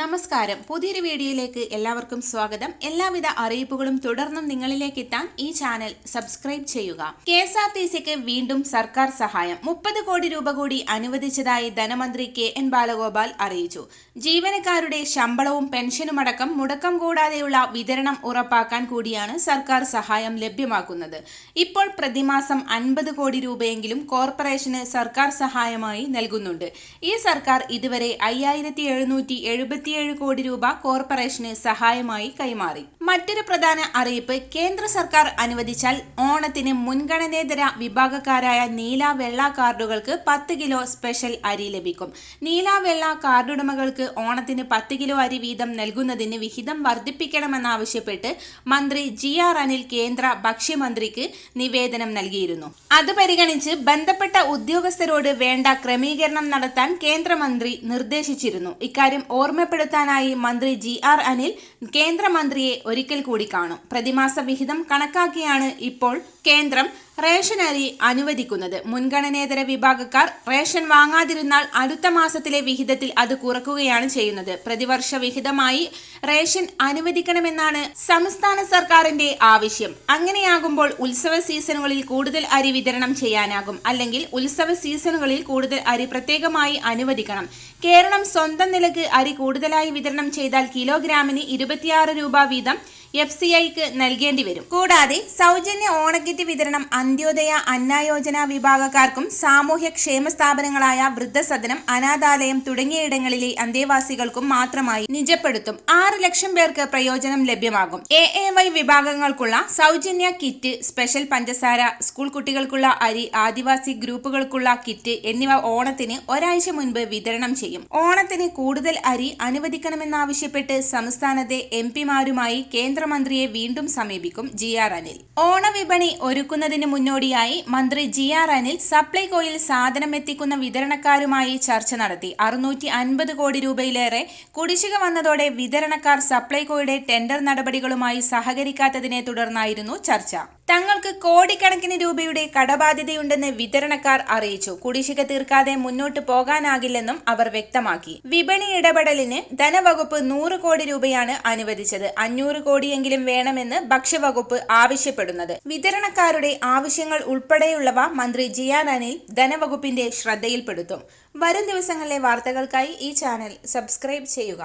നമസ്കാരം. പുതിയൊരു വീഡിയോയിലേക്ക് എല്ലാവർക്കും സ്വാഗതം. എല്ലാവിധ അറിയിപ്പുകളും തുടർന്നും നിങ്ങളിലേക്ക് എത്താൻ ഈ ചാനൽ സബ്സ്ക്രൈബ് ചെയ്യുക. കെ എസ് ആർ ടി സിക്ക് വീണ്ടും സർക്കാർ സഹായം. മുപ്പത് കോടി രൂപ കൂടി അനുവദിച്ചതായി ധനമന്ത്രി കെ എൻ ബാലഗോപാൽ അറിയിച്ചു. ജീവനക്കാരുടെ ശമ്പളവും പെൻഷനുമടക്കം മുടക്കം കൂടാതെയുള്ള വിതരണം ഉറപ്പാക്കാൻ കൂടിയാണ് സർക്കാർ സഹായം ലഭ്യമാക്കുന്നത്. ഇപ്പോൾ പ്രതിമാസം അൻപത് കോടി രൂപയെങ്കിലും കോർപ്പറേഷന് സർക്കാർ സഹായമായി നൽകുന്നുണ്ട്. ഈ സർക്കാർ ഇതുവരെ അയ്യായിരത്തി എഴുന്നൂറ്റി എഴുപത്തിയേഴ് കോടി രൂപ കോർപ്പറേഷന് സഹായമായി കൈമാറി. മറ്റൊരു പ്രധാന അറിയിപ്പ് കേന്ദ്ര സർക്കാർ അനുവദിച്ചാൽ ഓണത്തിന് മുൻഗണനേതര വിഭാഗക്കാരായ നീല വെള്ള കാർഡുകൾക്ക് പത്ത് കിലോ സ്പെഷ്യൽ അരി ലഭിക്കും. നീല വെള്ള കാർഡുടമകൾക്ക് ഓണത്തിന് പത്ത് കിലോ അരി വീതം നൽകുന്നതിന് വിഹിതം വർദ്ധിപ്പിക്കണമെന്നാവശ്യപ്പെട്ട് മന്ത്രി ജി ആർ അനിൽ കേന്ദ്ര ഭക്ഷ്യമന്ത്രിക്ക് നിവേദനം നൽകിയിരുന്നു. അത് പരിഗണിച്ച് ബന്ധപ്പെട്ട ഉദ്യോഗസ്ഥരോട് വേണ്ട ക്രമീകരണം നടത്താൻ കേന്ദ്രമന്ത്രി നിർദ്ദേശിച്ചിരുന്നു. ഇക്കാര്യം ഓർമ്മപ്പെടുത്താനായി മന്ത്രി ജി ആർ അനിൽ കേന്ദ്രമന്ത്രിയെ ഒരിക്കൽ കൂടി കാണും. പ്രതിമാസ വിഹിതം കണക്കാക്കിയാണ് ഇപ്പോൾ കേന്ദ്രം റേഷൻ അരി അനുവദിക്കുന്നത്. മുൻഗണനേതര വിഭാഗക്കാർ റേഷൻ വാങ്ങാതിരുന്നാൽ അടുത്ത മാസത്തിലെ വിഹിതത്തിൽ അത് കുറക്കുകയാണ് ചെയ്യുന്നത്. പ്രതിവർഷ വിഹിതമായി റേഷൻ അനുവദിക്കണമെന്നാണ് സംസ്ഥാന സർക്കാരിന്റെ ആവശ്യം. അങ്ങനെയാകുമ്പോൾ ഉത്സവ സീസണുകളിൽ കൂടുതൽ അരി വിതരണം ചെയ്യാനാകും. അല്ലെങ്കിൽ ഉത്സവ സീസണുകളിൽ കൂടുതൽ അരി പ്രത്യേകമായി അനുവദിക്കണം. കേരളം സ്വന്തം നിലയ്ക്ക് അരി കൂടുതലായി വിതരണം ചെയ്താൽ കിലോഗ്രാമിന് ഇരുപത്തിയാറ് രൂപ വീതം എഫ് സി ഐക്ക് നൽകേണ്ടി വരും. കൂടാതെ സൗജന്യ ഓണക്കിറ്റ് വിതരണം അന്ത്യോദയ അന്നായോജന വിഭാഗക്കാർക്കും സാമൂഹ്യ ക്ഷേമ സ്ഥാപനങ്ങളായ വൃദ്ധസദനം അനാഥാലയം തുടങ്ങിയയിടങ്ങളിലെ അന്തേവാസികൾക്കും മാത്രമായി നിജപ്പെടുത്തും. ആറ് ലക്ഷം പേർക്ക് പ്രയോജനം ലഭ്യമാകും. എ എ വൈ വിഭാഗങ്ങൾക്കുള്ള സൗജന്യ കിറ്റ് സ്പെഷ്യൽ പഞ്ചസാര സ്കൂൾ കുട്ടികൾക്കുള്ള അരി ആദിവാസി ഗ്രൂപ്പുകൾക്കുള്ള കിറ്റ് എന്നിവ ഓണത്തിന് ഒരാഴ്ച മുൻപ് വിതരണം ചെയ്യും. ഓണത്തിന് കൂടുതൽ അരി അനുവദിക്കണമെന്നാവശ്യപ്പെട്ട് സംസ്ഥാനത്തെ എം പിമാരുമായി കേന്ദ്ര കേന്ദ്രമന്ത്രിയെ വീണ്ടും സമീപിക്കും ജി ആർ അനിൽ. ഓണവിപണി ഒരുക്കുന്നതിന് മുന്നോടിയായി മന്ത്രി ജി ആർ അനിൽ സപ്ലൈകോയിൽ സാധനം എത്തിക്കുന്ന വിതരണക്കാരുമായി ചർച്ച നടത്തി. അറുന്നൂറ്റി അൻപത് കോടി രൂപയിലേറെ കുടിശ്ശിക വന്നതോടെ വിതരണക്കാർ സപ്ലൈകോയുടെ ടെൻഡർ നടപടികളുമായി സഹകരിക്കാത്തതിനെ തുടർന്നായിരുന്നു ചർച്ച. തങ്ങൾക്ക് കോടിക്കണക്കിന് രൂപയുടെ കടബാധ്യതയുണ്ടെന്ന് വിതരണക്കാർ അറിയിച്ചു. കുടിശ്ശിക തീർക്കാതെ മുന്നോട്ട് പോകാനാകില്ലെന്നും അവർ വ്യക്തമാക്കി. വിപണി ഇടപെടലിന് ധനവകുപ്പ് നൂറ് കോടി രൂപയാണ് അനുവദിച്ചത്. അഞ്ഞൂറ് കോടിയെങ്കിലും വേണമെന്ന് ഭക്ഷ്യവകുപ്പ് ആവശ്യപ്പെടുന്നത്. വിതരണക്കാരുടെ ആവശ്യങ്ങൾ ഉൾപ്പെടെയുള്ളവ മന്ത്രി ജിയാൻ അനിൽ ധനവകുപ്പിന്റെ ശ്രദ്ധയിൽപ്പെടുത്തും. വരും ദിവസങ്ങളിലെ വാർത്തകൾക്കായി ഈ ചാനൽ സബ്സ്ക്രൈബ് ചെയ്യുക.